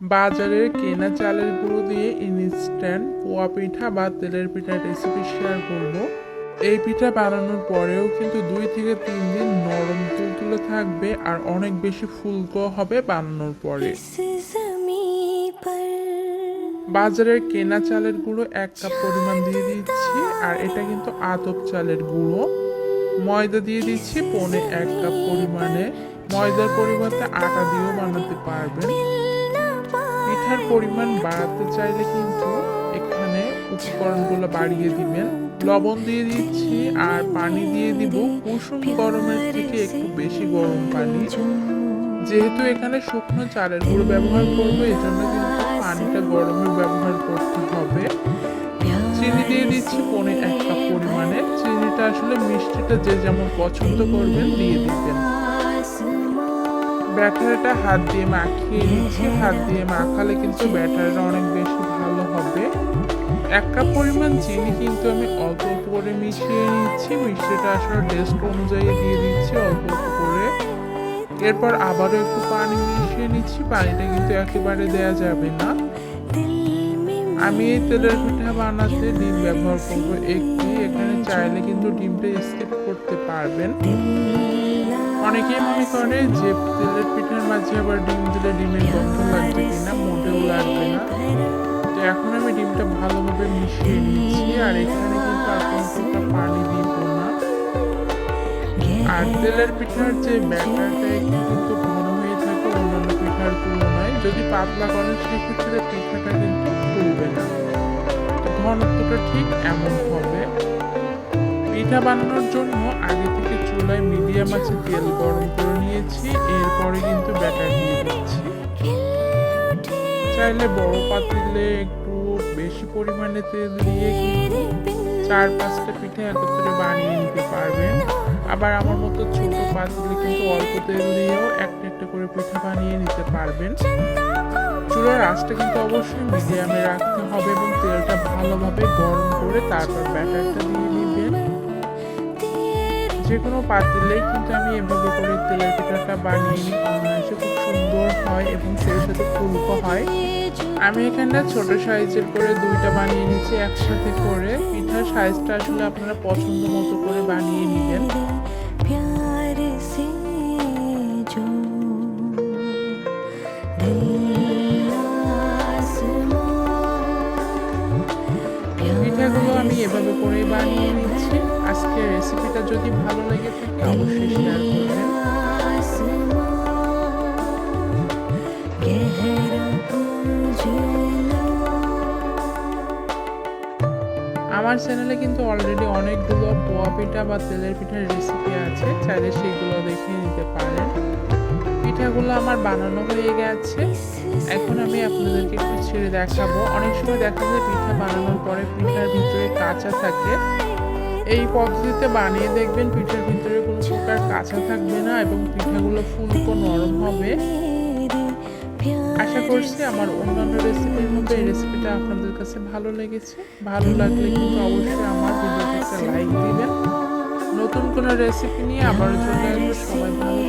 বাজারের কেনা চালের গুঁড়ো দিয়ে ইনস্ট্যান্ট পোয়া পিঠা বা তেলের পিঠার রেসিপি শেয়ার করব। এই পিঠা বানানোর পরেও কিন্তু দুই থেকে তিন দিন নরম তুলতুলে থাকবে আর অনেক বেশি ফুলকো হবে বানানোর পরে। বাজারের কেনা চালের গুঁড়ো এক কাপ পরিমাণ দিয়ে দিচ্ছি আর এটা কিন্তু আতপ চালের গুঁড়ো। ময়দা দিয়ে দিচ্ছি পনে এক কাপ পরিমাণে। ময়দার পরিবর্তে আটা দিয়েও বানাতে পারবেন। পরিমাণ বাড়াতে চাইলে কিন্তু এখানে উপকরণগুলো বাড়িয়ে দিবেন। লবণ দিয়ে দিচ্ছি আর পানি দিয়ে দিব। কুসুম গরমের থেকে একটু বেশি গরম পানি। যেহেতু এখানে শুকনো চালের গুঁড়ো ব্যবহার করব এই জন্য কিন্তু পানিটা গরমের ব্যবহার করতে হবে। চিনি দিয়ে দিচ্ছি পনে এক কাপ পরিমাণে। চিনিটা আসলে মিষ্টিটা যে যেমন পছন্দ করবেন, দিয়ে দিবেন। ব্যাটারটা হাত দিয়ে মাখিয়ে নিচ্ছি, হাত দিয়ে মাখালে কিন্তু ব্যাটারটা অনেক বেশি ভালো হবে। এক কাপ পরিমাণ চিনি কিন্তু আমি অল্প অল্প করে মিশিয়ে নিচ্ছি মিষ্টিটা আসলে টেস্ট অনুযায়ী দিয়ে দিচ্ছি অল্প অল্প করে। এরপর আবারও একটু পানি মিশিয়ে নিচ্ছি, পানিটা কিন্তু একেবারে দেয়া যাবে না। আমি এই তেলের পিঠা বানাতে ডিম ব্যবহার করব একটি, এখানে চাইলে কিন্তু ডিমটা স্কিপ করতে পারবেন। অনেকেই মনে করে যে তেলের পিঠার মাঝে আবার ডিম দিলে ডিমের গন্ধ লাগবে কিনা, মোটেও লাগবে না। তো এখন আমি ডিমটা ভালোভাবে মিশিয়ে নিচ্ছি আর এখানে কিন্তু আর পানি দিব না। আর তেলের পিঠার যে ব্যাটারটা কিন্তু ঘন হয়ে থাকে অন্যান্য পিঠার তুলনায়, যদি পাতলা করেন সেক্ষেত্রে পিঠাটা কিন্তু ফুলবে না। ঘনত্বটা ঠিক এমন হবে। পিঠা বানানোর জন্য আগে থেকে চুলায় মিডিয়াম আছে তেল গরম করে নিয়েছি, এরপরে কিন্তু ব্যাটার দিয়ে দিচ্ছি চাইলে বড় পাতিলে একটু বেশি পরিমাণে তেল দিয়ে চার পাঁচটা পিঠে একত্রে বানিয়ে নিতে পারবেন। আবার আমার মতো ছোট পাতিলে কিন্তু অল্প তেল দিয়েও একটা একটা করে পিঠা বানিয়ে নিতে পারবেন। চুলার আঁচটা কিন্তু অবশ্যই মিডিয়ামে রাখতে হবে এবং তেলটা ভালোভাবে গরম করে তারপর ব্যাটারটা দিয়ে দিবেন যে কোনো পাতিলেই কিন্তু আমি এভাবে করে তেলের পিঠাটা বানিয়ে নিই। অনায়াসে খুব সুন্দর হয় এবং সেই সাথে ফুলকো হয়। আমি এখানে ছোট সাইজের করে দুইটা বানিয়ে নিচ্ছি একসাথে করে। পিঠার সাইজটা আসলে আপনারা পছন্দ মতো করে বানিয়ে নেবেন। আমি এভাবে করে বানিয়ে নিচ্ছি। আজকে রেসিপিটা যদি ভালো লাগে থাকে অবশ্যই শেয়ার করবেন। আমার চ্যানেলে কিন্তু অলরেডি অনেকগুলো পোয়া পিঠা বা তেলের পিঠার রেসিপি আছে। চাইলে সেগুলো দেখে নিতে পারেন। পিঠাগুলো আমার বানানো হয়ে গেছে। এখন আমি আপনাদেরকে একটু ছেড়ে দেখাবো। অনেক সময় দেখা যায় পিঠা বানানোর পরে পিঠার ভিতরে কাঁচা থাকে। এই পদ্ধতিতে বানিয়ে দেখবেন পিঠার ভিতরে কোনো প্রকার কাঁচা থাকবে না এবং পিঠাগুলো ফুলকো নরম হবে। আশা করছি আমার অন্যান্য রেসিপির মধ্যে এই রেসিপিটা আপনাদের কাছে ভালো লেগেছে। ভালো লাগলে কিন্তু অবশ্যই আমার একটা লাইক দিবেন। নতুন কোনো রেসিপি নিয়ে আবার চলে আসব। সবাই ভালো